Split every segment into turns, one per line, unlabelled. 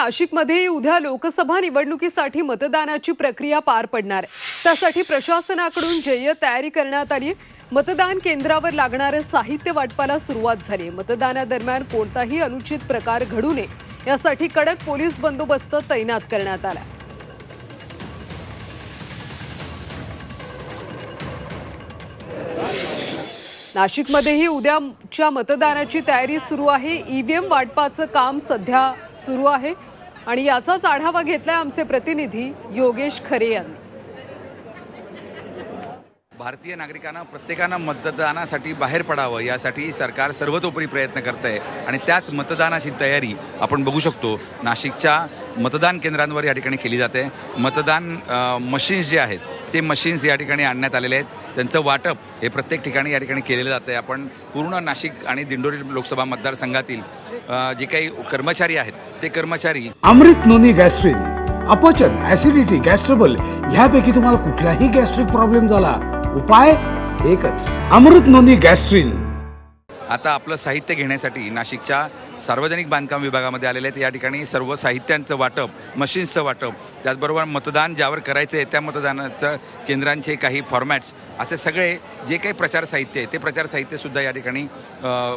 नाशिकमध्ये उद्या लोकसभा निवडणुकीसाठी मतदानाची प्रक्रिया पार पडणार. आहे त्यासाठी प्रशासनाकडून जय्य तयारी करण्यात आली. मतदान केंद्रावर लागणारं साहित्य वाटपाला सुरुवात झाली. मतदानादरम्यान कोणताही अनुचित प्रकार घडू नये. यासाठी कडक पोलीस बंदोबस्त तैनात करण्यात आला. नाशिकमध्येही उद्याच्या मतदानाची तयारी सुरू आहे. ईव्हीएम वाटपाचं काम सध्या सुरू आहे. आणि याचाच आढावा घेतलाय आमचे प्रतिनिधी योगेश खरे यांनी.
भारतीय नागरिकांना प्रत्येकानं मतदानासाठी बाहेर पडावं यासाठी सरकार सर्वतोपरी प्रयत्न करत आहे आणि त्याच मतदानाची तयारी आपण बघू शकतो. नाशिकच्या मतदान केंद्रांवर या ठिकाणी केली जाते. मतदान मशीन्स जे आहेत ते मशीन्स या ठिकाणी आणण्यात आलेले आहेत. त्यांचं वाटप हे प्रत्येक ठिकाणी या ठिकाणी केलेलं जातं आहे आपण पूर्ण नाशिक आणि दिंडोरी लोकसभा मतदारसंघातील जे काही कर्मचारी आहेत ते कर्मचारी
अमृत नोनी गॅस्ट्रिन अपचन ऍसिडिटी गॅस्ट्रबल ह्यापैकी तुम्हाला कुठलाही गॅस्ट्रिक प्रॉब्लेम झाला उपाय एकच. Amrut noni gastrin.
आता आपलं साहित्य घेण्यासाठी नाशिकच्या सार्वजनिक बांधकाम विभागामध्ये आलेले आहेत. या ठिकाणी सर्व साहित्यांचं वाटप मशीन्सचं वाटप त्याचबरोबर मतदान ज्यावर करायचं आहे त्या मतदानाचं केंद्रांचे काही फॉर्मॅट्स असे सगळे जे काही प्रचार साहित्य आहे ते प्रचार साहित्यसुद्धा या ठिकाणी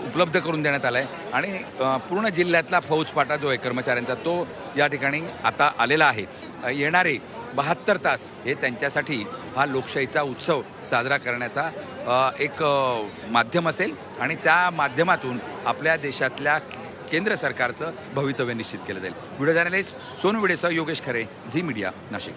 उपलब्ध करून देण्यात आलं आहे आणि पूर्ण जिल्ह्यातला फौजपाटा जो आहे कर्मचाऱ्यांचा तो या ठिकाणी आता आलेला आहे. येणारे बहात्तर तास हे त्यांच्यासाठी हा लोकशाहीचा उत्सव साजरा करण्याचा एक माध्यम असेल आणि त्या माध्यमातून आपल्या देशातल्या केंद्र सरकारचं भवितव्य निश्चित केलं जाईल. व्हिडिओ जर्नलिस्ट सोनू विडेसह योगेश खरे झी मीडिया नाशिक.